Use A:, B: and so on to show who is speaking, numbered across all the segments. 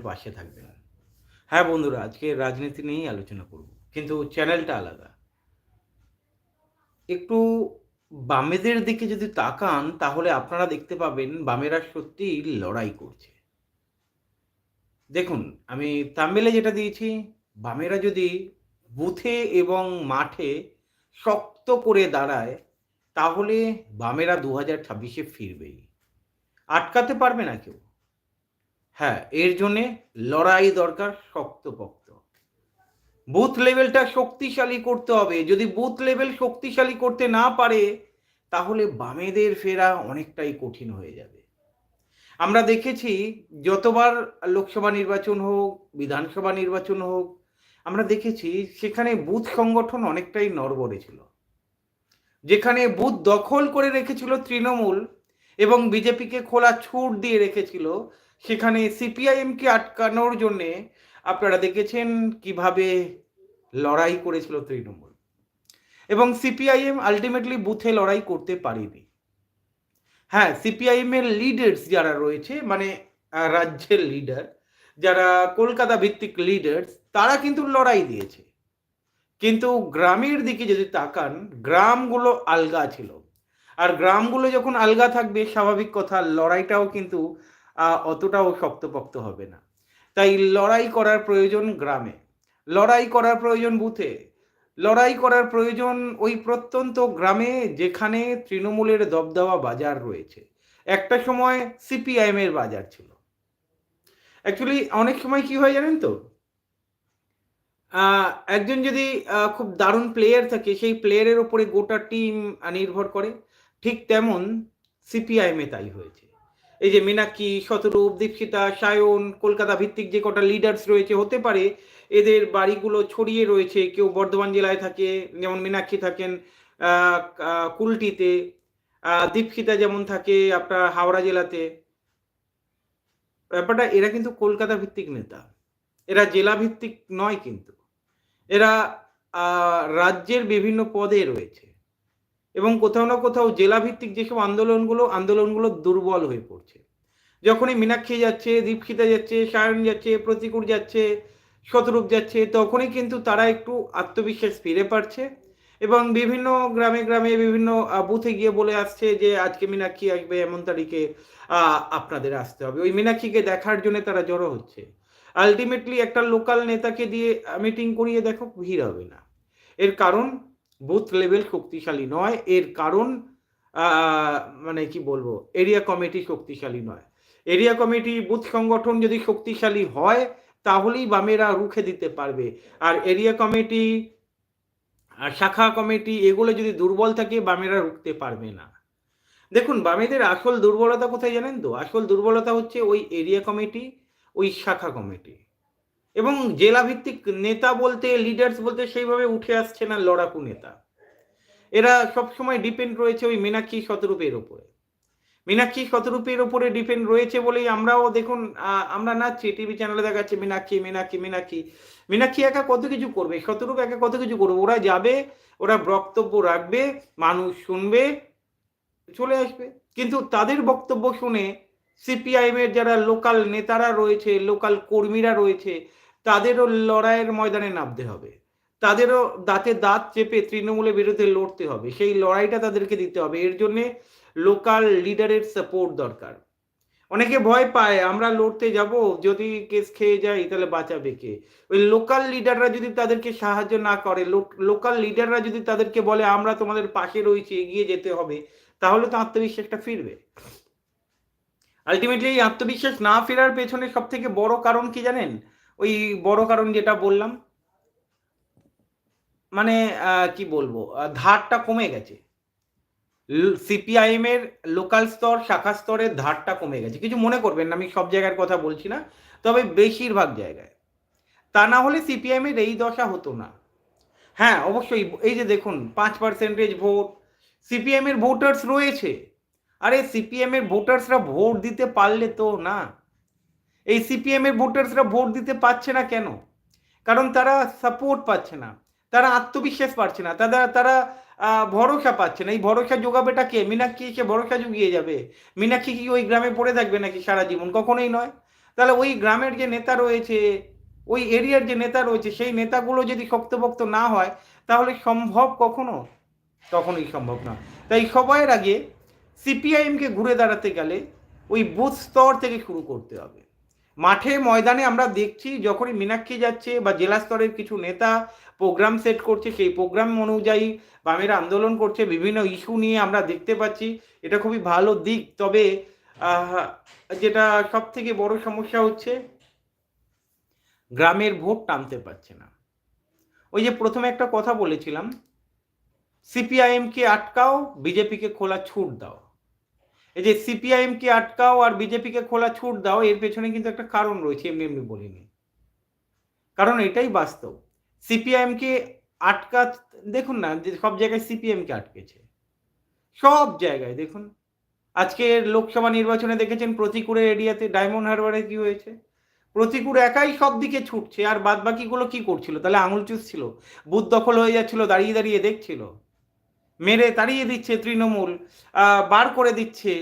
A: পাশে থাকবেন হ্যাঁ বন্ধুরা, আজকে রাজনীতি নিয়েই আলোচনা করব, কিন্তু চ্যানেলটা আলাদা। একটু বামেদের দিকে যদি তাকান, তাহলে আপনারা দেখতে পাবেন বামেরা সত্যি লড়াই করছে। দেখুন, আমি তামিলে যেটা দিয়েছি, বামেরা যদি বুথে এবং মাঠে শক্ত করে দাঁড়ায়, তাহলে বামেরা দু হাজার ছাব্বিশে ফিরবেই। আটকাতে পারবে না কেউ। হ্যাঁ এর জন্যে লড়াই দরকার শক্তপোক্ত। বুথ লেভেলটা শক্তিশালী করতে হবে। যদি বুথ লেভেল শক্তিশালী করতে না পারে, তাহলে বামেদের ফেরা অনেকটাই কঠিন হয়ে যাবে। আমরা দেখেছি যতবার লোকসভা নির্বাচন হোক, বিধানসভা নির্বাচন হোক, আমরা দেখেছি সেখানে বুথ সংগঠন অনেকটাই নড়বড়ে ছিল। যেখানে বুথ দখল করে রেখেছিল তৃণমূল এবং বিজেপিকে খোলা ছুট দিয়ে রেখেছিল সেখানে সিপিআইএমকে আটকানোর জন্যে আপনারা দেখেছেন কীভাবে লড়াই করেছিল তৃণমূল। এবং সিপিআইএম আলটিমেটলি বুথে লড়াই করতে পারেনি। হ্যাঁ সিপিআইএম এর লিডার্স যারা রয়েছে মানে রাজ্যের লিডার যারা কলকাতা ভিত্তিক লিডার্স তারা কিন্তু লড়াই দিয়েছে। কিন্তু গ্রামের দিকে যদি তাকান, গ্রামগুলো আলগা ছিল। আর গ্রামগুলো যখন আলগা থাকবে, স্বাভাবিক কথা, লড়াইটাও কিন্তু অতটাও শক্তপোক্ত হবে না। তাই লড়াই করার প্রয়োজন গ্রামে। লড়াই করার প্রয়োজন বুথে। লড়াই করার প্রয়োজন ওই প্রত্যন্ত গ্রামে যেখানে তৃণমূলের দবদবা বাজার রয়েছে। একটা সময় সিপিআইএম এর বাজার ছিল। অ্যাকচুয়ালি অনেক সময় কি হয় জানেন তো? একজন যদি খুব দারুণ প্লেয়ার থাকে, সেই প্লেয়ারের ওপরে গোটা টিম নির্ভর করে। ঠিক তেমন সিপিআইএম এ তাই হয়েছে। এই যে মীনাক্ষী, শতরূপ, দীপশিতা, সায়ন, কলকাতা ভিত্তিক যে কটা লিডার্স রয়েছে, হতে পারে এদের বাড়িগুলো ছড়িয়ে রয়েছে, কেউ বর্ধমান জেলায় থাকে, যেমন মীনাক্ষী থাকেন কুলটিতে দীপশিতা যেমন থাকে আপনার হাওড়া জেলাতে। ব্যাপারটা, এরা কিন্তু কলকাতা ভিত্তিক নেতা। এরা জেলা ভিত্তিক নয় কিন্তু। এরা রাজ্যের বিভিন্ন পদে রয়েছে। এবং কোথাও না কোথাও জেলা ভিত্তিক যেসব আন্দোলনগুলো আন্দোলনগুলো দুর্বল হয়ে পড়ছে। যখনই মীনাক্ষী যাচ্ছে, দীপশিতা যাচ্ছে, সায়ন যাচ্ছে, প্রতিকূর যাচ্ছে, শতরূপ যাচ্ছে, তখনই কিন্তু তারা একটু আত্মবিশ্বাস ফিরে পাচ্ছে এবং বিভিন্ন গ্রামে গ্রামে বিভিন্ন বুথে গিয়ে বলে আসছে যে, আজকে মীনাক্ষী আসবে, এমন তারিখে আপনাদের আসতে হবে। ওই মীনাক্ষীকে দেখার জন্য তারা জড়ো হচ্ছে। আলটিমেটলি একটা লোকাল নেতাকে দিয়ে মিটিং করিয়ে দেখো, ভিড় হবে না। এর কারণ বুথ লেভেল শক্তিশালী নয়, এর কারণ মানে কি বলব, এরিয়া কমিটি শক্তিশালী নয়। এরিয়া কমিটি, বুথ সংগঠন যদি শক্তিশালী হয়, তাহলেই বামেরা রুখে দিতে পারবে। আর এরিয়া কমিটি শাখা কমিটি, এগুলো যদি দুর্বল থাকে, বামেরা রুখতে পারবে না। দেখুন, বামেদের আসল দুর্বলতা কোথায় জানেন তো? আসল দুর্বলতা হচ্ছে ওই এরিয়া কমিটি, ওই শাখা কমিটি। এবং জেলা ভিত্তিক নেতা বলতে লিডার্স বলতে সেইভাবে উঠে আসছে না লড়াকু নেতা। এরা সবসময় ডিপেন্ড রয়েছে ওই মীনাক্ষী শতরূপের ওপরে। মীনাক্ষী শতরূপের ওপরে ডিপেন্ড রয়েছে বলেই আমরাও দেখুন আমরা নাচছি টিভি চ্যানেলে দেখাচ্ছে, মীনাক্ষী মীনাক্ষী মীনাক্ষী। মীনাক্ষী একা কত কিছু করবে, শতরূপ একা কত কিছু করবে? ওরা যাবে, ওরা বক্তব্য রাখবে, মানুষ শুনবে, চলে আসবে। কিন্তু তাদের বক্তব্য শুনে সিপিআইএম এর যারা লোকাল নেতারা রয়েছে লোকাল কর্মীরা রয়েছে তাদেরও লড়াইয়ের ময়দানে নামতে হবে। তাদেরও দাঁতে দাঁত চেপে তৃণমূলের বিরুদ্ধে লড়তে হবে। সেই লড়াইটা তাদেরকে দিতে হবে। এর জন্যে লোকাল লিডারের সাপোর্ট দরকার। অনেকে ভয় পায়, আমরা লড়তে যাব, যদি কেস খেয়ে যাই তাহলে বাঁচাবে কে? ওই লোকাল লিডাররা যদি তাদেরকে সাহায্য না করে লোকাল লিডাররা যদি তাদেরকে বলে, আমরা তোমাদের পাশে রয়েছি, এগিয়ে যেতে হবে, তাহলে তো আত্মবিশ্বাসটা ফিরবে। আলটিমেটলি এই আত্মবিশ্বাস না ফেরার পেছনে সব থেকে বড় কারণ কি জানেন? ওই বড় কারণ যেটা বললাম মানে কি বলব ধারটা কমে গেছে। সিপিআইএম এর লোকাল স্তর, শাখা স্তরের ধারটা কমে গেছে। কিছু মনে করবেন না, আমি সব জায়গার কথা বলছি না, তবে বেশিরভাগ জায়গায়। তা না হলে সিপিআইএম এর এই দশা হতো না। হ্যাঁ অবশ্যই, এই যে দেখুন, পাঁচ পার্সেন্টেজ ভোট সিপিএম এর ভোটার্স রয়েছে। আরে সিপিএম এর ভোটার্সরা ভোট দিতে পারলে তো না। এই সিপিএম এর ভোটার্সরা ভোট দিতে পারছে না কেন? কারণ তারা সাপোর্ট পাচ্ছে না। তারা আত্মবিশ্বাস পাচ্ছে না। তারা তারা ভরসা পাচ্ছে না। এই ভরসা যোগাবেটা কে? মীনাক্ষী এসে ভরসা জুগিয়ে যাবে। মীনাক্ষী কি ওই গ্রামে পড়ে থাকবে নাকি সারা জীবন? কখনোই নয়। তাহলে ওই গ্রামের যে নেতা রয়েছে, ওই এরিয়ার যে নেতা রয়েছে, সেই নেতাগুলো যদি শক্তপোক্ত না হয়, তাহলে সম্ভব কখনো? তখনই সম্ভব না। তাই সবাইয়ের আগে সিপিআইএমকে ঘুরে দাঁড়াতে গেলে ওই বুথ স্তর থেকে শুরু করতে হবে। মাঠে ময়দানে আমরা দেখছি যখনই মীনাক্ষী যাচ্ছে বা জেলা স্তরের কিছু নেতা প্রোগ্রাম সেট করছে, সেই প্রোগ্রাম অনুযায়ী বামেরা আন্দোলন করছে, বিভিন্ন ইস্যু নিয়ে আমরা দেখতে পাচ্ছি। এটা খুবই ভালো দিক। তবে যেটা সব থেকে বড় সমস্যা হচ্ছে, গ্রামের ভোট টানতে পারছে না। ওই যে প্রথমে একটা কথা বলেছিলাম সিপিআইএমকে আটকাও বিজেপিকে খোলা ছুট দাও। এই যে সিপিআইএম সিপিআইএমকে আটকাও আর বিজেপিকে খোলা ছুট দাও, এর পেছনে কিন্তু একটা কারণ রয়েছে, এমনি এমনি বলিনি। কারণ এটাই বাস্তব। সিপিআইএমকে আটকা, দেখুন না, যে সব জায়গায় সিপিএমকে আটকেছে। সব জায়গায়, দেখুন। আজকে লোকসভা নির্বাচনে দেখেছেন প্রতিকূরের এরিয়াতে ডায়মন্ড হারবারে কি হয়েছে? প্রতিকূর একাই সব দিকে ছুটছে, আর বাদ বাকিগুলো কি করছিল? তাহলে আঙুল চুষছিল, বুথ দখল হয়ে যাচ্ছিল, দাঁড়িয়ে দাঁড়িয়ে দেখছিল। মেরে তাড়িয়ে দিচ্ছে তৃণমূল বার করে দিচ্ছে।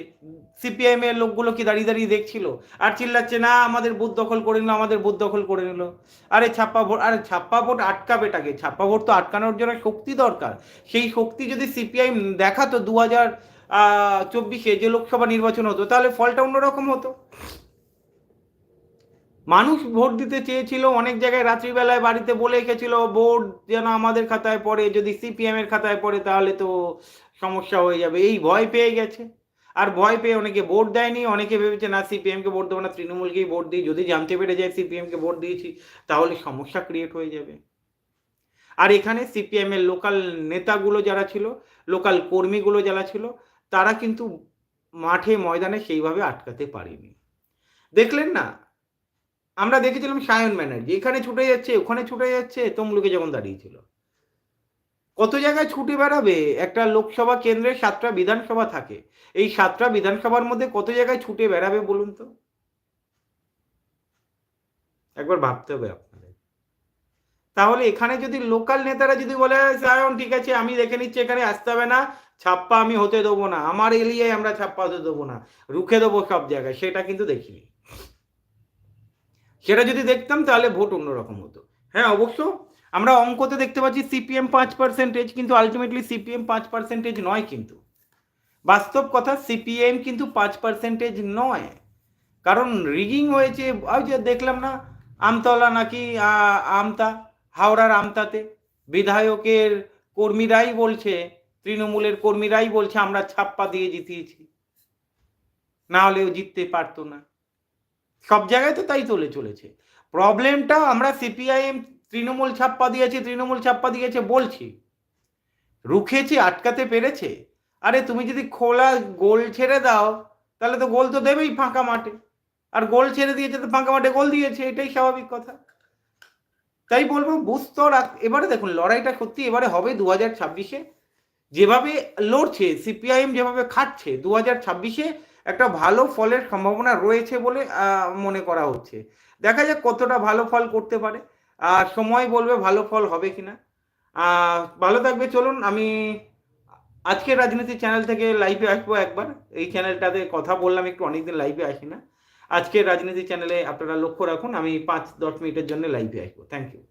A: সিপিআইএম এর লোকগুলো কি দাঁড়িয়ে দাঁড়িয়ে দেখছিল? আর চিল্লাচ্ছে, না, আমাদের বুথ দখল করে নিল, আমাদের বুথ দখল করে নিল। আরে ছাপ্পা ভোট, আরে ছাপ্পা ভোট আটকাবে আটকাবেটাকে ছাপ্পা ভোট তো আটকানোর জন্য শক্তি দরকার। সেই শক্তি যদি সিপিআইএম দেখাতো দু হাজার চব্বিশে যে লোকসভা নির্বাচন হতো, তাহলে ফলটা অন্যরকম হতো। মানুষ ভোট দিতে চেয়েছিল, অনেক জায়গায় রাত্রিবেলায় বাড়িতে বলে রেখেছিল ভোট যেন আমাদের খাতায় পড়ে, যদি সিপিএম এর খাতায় পড়ে তাহলে তো সমস্যা হয়ে যাবে। এই ভয় পেয়ে গেছে। আর ভয় পেয়ে অনেকে ভোট দেয়নি, অনেকে ভেবেছে, না সিপিএম কে ভোট দেবো না, তৃণমূলকেই ভোট দিই, যদি জানতে পেরে যায় সিপিএম কে ভোট দিয়েছি, তাহলে সমস্যা ক্রিয়েট হয়ে যাবে। আর এখানে সিপিএম এর লোকাল নেতাগুলো যারা ছিল লোকাল কর্মীগুলো যারা ছিল, তারা কিন্তু মাঠে ময়দানে সেইভাবে আটকাতে পারেনি। দেখলেন না আমরা দেখেছিলাম সায়ন ব্যানার্জি। এখানে ছুটে যাচ্ছে, ওখানে ছুটে যাচ্ছে, তমলুকে যখন দাঁড়িয়েছিল। কত জায়গায় ছুটে বেড়াবে? একটা লোকসভা কেন্দ্রে সাতটা বিধানসভা থাকে। এই সাতটা বিধানসভার মধ্যে কত জায়গায় ছুটে বেড়াবে বলুন তো? একবার ভাবতে হবে আপনাদের। তাহলে এখানে যদি লোকাল নেতারা যদি বলে সায়ন, ঠিক আছে, আমি দেখে নিচ্ছি, এখানে আসতে হবে না। ছাপ্পা আমি হতে দেবো না। আমার এলিয়ায় আমরা ছাপ্পা হতে দেবো না। রুখে দেবো সব জায়গায়। সেটা কিন্তু দেখিনি। সেটা যদি দেখতাম তাহলে ভোট অন্যরকম হতো। হ্যাঁ অবশ্য আমরা অঙ্কতে দেখতে পাচ্ছি সিপিএম পাঁচ পার্সেন্টেজ কিন্তু আলটিমেটলি সিপিএম পাঁচ পার্সেন্টেজ নয় কিন্তু। বাস্তব কথা সিপিএম কিন্তু পাঁচ পার্সেন্টেজ নয়। কারণ রিগিং হয়েছে, ওই যে দেখলাম না, আমতলা নাকি আমতা, হাওড়ার আমতাতে। বিধায়কের কর্মীরাই বলছে, তৃণমূলের কর্মীরাই বলছে, আমরা ছাপ্পা দিয়ে জিতিয়েছি। না হলেও জিততে পারতো না। সব জায়গায় তো তাই চলে চলেছে। প্রবলেমটা আমরা সিপিআইএম তৃণমূল ছাপ্পা দিয়েছে, তৃণমূল ছাপ্পা দিয়েছে বলছি। রুখেছি, আটকাতে পেরেছে। আরে তুমি যদি খোলা গোল ছেড়ে দাও, তাহলে তো গোল তো দেবেই ফাঁকা মাঠে। আর গোল ছেড়ে দিয়েছে তো ফাঁকা মাঠে গোল দিয়েছে, এটাই স্বাভাবিক কথা। তাই বলব, বুঝতে এবারে দেখুন, লড়াইটা সত্যি এবারে হবে দু হাজার ছাব্বিশে। যেভাবে লড়ছে সিপিআইএম যেভাবে খাটছে দু হাজার ছাব্বিশে একটা ভালো ফলের সম্ভাবনা রয়েছে বলে মনে করা হচ্ছে। দেখা যাক কতটা ভালো ফল করতে পারে। আর সময় বলবে ভালো ফল হবে কিনা। ভালো থাকবে। চলুন, আমি আজকের রাজনীতি চ্যানেল থেকে লাইভে আসব একবার। এই চ্যানেলটাতে কথা বললাম একটু, অনেকদিন লাইভে আসি না আজকের রাজনীতি চ্যানেলে আপনারা লক্ষ্য রাখুন, আমি পাঁচ, দশ মিনিটের জন্য লাইভে আসব। Thank you